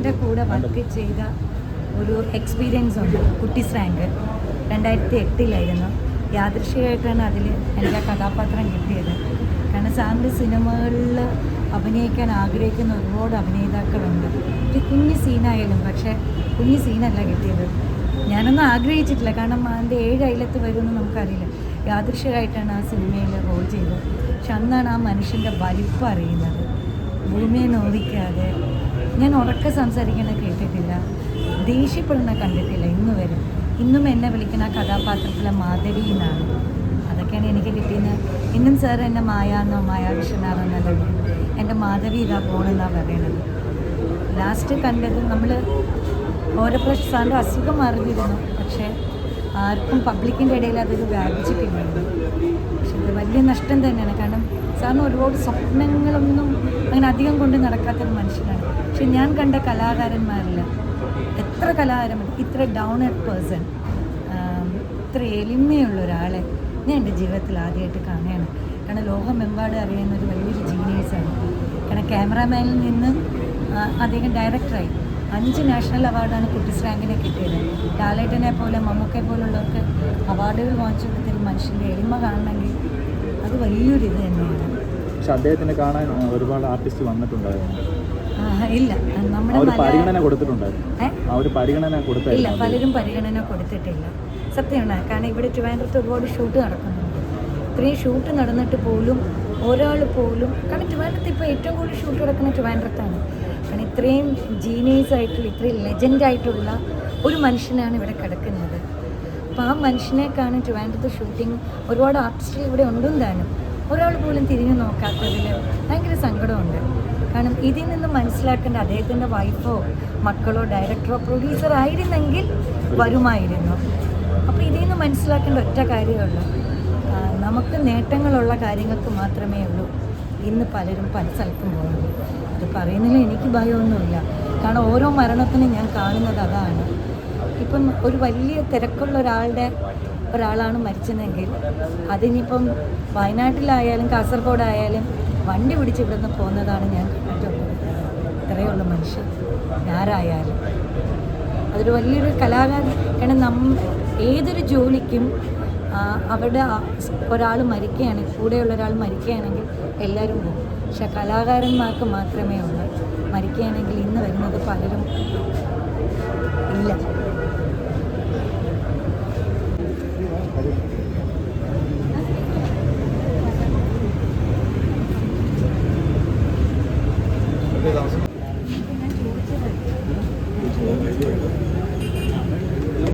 സാറിന്റെ കൂടെ വർക്ക് ചെയ്ത ഒരു എക്സ്പീരിയൻസ് ഉണ്ട്. കുട്ടി റാങ്ക് രണ്ടായിരത്തി എട്ടിലായിരുന്നു. യാദൃശ്യമായിട്ടാണ് അതിൽ എന്റെ കഥാപാത്രം കിട്ടിയത്. കാരണം സാറിന്റെ സിനിമകളിൽ അഭിനയിക്കാൻ ആഗ്രഹിക്കുന്ന ഒരുപാട് അഭിനേതാക്കളുണ്ട്. ഒരു കുഞ്ഞു സീനായാലും പക്ഷേ കുഞ്ഞു സീനല്ല കിട്ടിയത്. ഞാനൊന്നും ആഗ്രഹിച്ചിട്ടില്ല. കാരണം അതിന്റെ ഏഴ് അയലത്ത് വരുമെന്ന് നമുക്കറിയില്ല. യാദൃശ്യമായിട്ടാണ് ആ സിനിമയിൽ റോൾ ചെയ്തത്. പക്ഷെ അന്നാണ് ആ മനുഷ്യന്റെ വലിപ്പം അറിയുന്നത് ഭൂമിയെ നോവിക്കാതെ ഞാൻ ഉറക്കെ സംസാരിക്കണ കേട്ടിട്ടില്ല. ദേഷ്യപ്പെടുന്ന കണ്ടിട്ടില്ല. ഇന്ന് വരെ. ഇന്നും എന്നെ വിളിക്കുന്ന കഥാപാത്രത്തിലെ മാധവി എന്നാണ്. അതൊക്കെയാണ് എനിക്ക് കിട്ടിയത്. ഇന്നും സാർ എന്നെ മായാന്നോ മായാവിഷനാറോ എന്നല്ല എന്റെ മാധവി ഇതാ പോണെന്നാണ് പറയണത്. ലാസ്റ്റ് കണ്ടത് നമ്മൾ ഓരോപ്രശ് സാറിന്റെ അസുഖം അറിഞ്ഞിരുന്നു പക്ഷേ ആർക്കും പബ്ലിക്കിന്റെ ഇടയിൽ അതൊരു വ്യാപിച്ചിട്ടില്ല. പക്ഷെ ഇത് വലിയ നഷ്ടം തന്നെയാണ്. കാരണം സാറിന് ഒരുപാട് സ്വപ്നങ്ങളൊന്നും അങ്ങനെ അധികം കൊണ്ട് നടക്കാത്തൊരു മനുഷ്യനാണ്. പക്ഷെ ഞാൻ കണ്ട കലാകാരന്മാരിൽ എത്ര കലാകാരൻ ഇത്ര ഡൗൺ എ പേഴ്സൺ ഇത്ര എളിമയുള്ള ഒരാളെ ഞാൻ എന്റെ ജീവിതത്തിൽ ആദ്യമായിട്ട് കാണുകയാണ്. കാരണം ലോകമെമ്പാട് അറിയുന്ന ഒരു വലിയൊരു ജീനിയസാണ് കാരണം ക്യാമറാമാനിൽ നിന്ന് അദ്ദേഹം ഡയറക്ടറായി അഞ്ച് നാഷണൽ അവാർഡാണ് കുട്ടീസ് റാങ്കിനെ കിട്ടിയത്. ലാലേട്ടനെ പോലെ മമ്മൂക്കെ പോലുള്ളവർക്ക് അവാർഡുകൾ വാങ്ങിച്ചു കൊടുത്തൊരു മനുഷ്യന്റെ എളിമ കാണണമെങ്കിൽ അത് വലിയൊരു ഇത് തന്നെയാണ്. പക്ഷെ അദ്ദേഹത്തിനെ കാണാൻ ഒരുപാട് ആർട്ടിസ്റ്റ് വന്നിട്ടുണ്ടായിരുന്നു. ഇല്ല. നമ്മുടെ പരിഗണന കൊടുത്തിട്ടുണ്ടായിരുന്നു. ആ ഒരു പരിഗണന ഇല്ല പലരും പരിഗണന കൊടുത്തിട്ടില്ല. സത്യമാണ്. കാരണം ഇവിടെ ട്രിവാൻഡ്രത്ത് ഒരുപാട് ഷൂട്ട് നടക്കുന്നുണ്ട്. ഇത്രയും ഷൂട്ട് നടന്നിട്ട് പോലും ഒരാൾ പോലും കാരണം ട്രിവാൻഡ്രത്ത് ഇപ്പോൾ ഏറ്റവും കൂടുതൽ ഷൂട്ട് നടക്കുന്ന ട്രിവാൻഡ്രത്താണ്. കാരണം ഇത്രയും ജീനിയസ് ആയിട്ടുള്ള ഇത്രയും ലെജൻഡ് ആയിട്ടുള്ള ഒരു മനുഷ്യനാണ് ഇവിടെ കിടക്കുന്നത്. അപ്പോൾ ആ മനുഷ്യനെ കാണാൻ ട്രിവാൻഡ്രത്ത് ഷൂട്ടിങ് ഒരുപാട് ആർട്ടിസ്റ്റുകൾ ഇവിടെ ഉണ്ടും താനും. ഒരാൾ പോലും തിരിഞ്ഞു നോക്കാത്തതിൽ ഭയങ്കര സങ്കടമുണ്ട്. കാരണം ഇതിൽ നിന്ന് മനസ്സിലാക്കേണ്ട അദ്ദേഹത്തിന്റെ വൈഫോ മക്കളോ ഡയറക്ടറോ പ്രൊഡ്യൂസർ ആയിരുന്നെങ്കിൽ വരുമായിരുന്നു. അപ്പോൾ ഇതിൽ നിന്ന് മനസ്സിലാക്കേണ്ട ഒറ്റ കാര്യമേ ഉള്ളൂ. ആ, നമുക്ക് നേട്ടങ്ങളുള്ള കാര്യങ്ങൾക്ക് മാത്രമേ ഉള്ളൂ. ഇന്ന് പലരും പല സ്ഥലത്തും പോകുന്നത് അത് പറയുന്നതിൽ എനിക്ക് ഭയമൊന്നുമില്ല. കാരണം ഓരോ മരണത്തിനും ഞാൻ കാണുന്നത് അതാണ്. ഇപ്പം ഒരു വലിയ തിരക്കുള്ള ഒരാളുടെ ഒരാളാണ് മരിച്ചതെങ്കിൽ അതിനിപ്പം വയനാട്ടിലായാലും കാസർഗോഡായാലും വണ്ടി പിടിച്ച് ഇവിടുന്ന് പോകുന്നതാണ് ഞാൻ കണ്ടിട്ടുള്ളത്. ഇത്രയുള്ള മനുഷ്യൻ. ആരായാലും. അതൊരു വലിയൊരു കലാകാരൻ. കാരണം നം ഏതൊരു ജോലിക്കും അവിടെ ഒരാൾ മരിക്കുകയാണെങ്കിൽ കൂടെയുള്ള ഒരാൾ മരിക്കുകയാണെങ്കിൽ എല്ലാവരും പോകും. പക്ഷെ കലാകാരന്മാർക്ക് മാത്രമേ ഉള്ളൂ. മരിക്കുകയാണെങ്കിൽ ഇന്ന് വരുന്നത് പലരും ഇല്ല.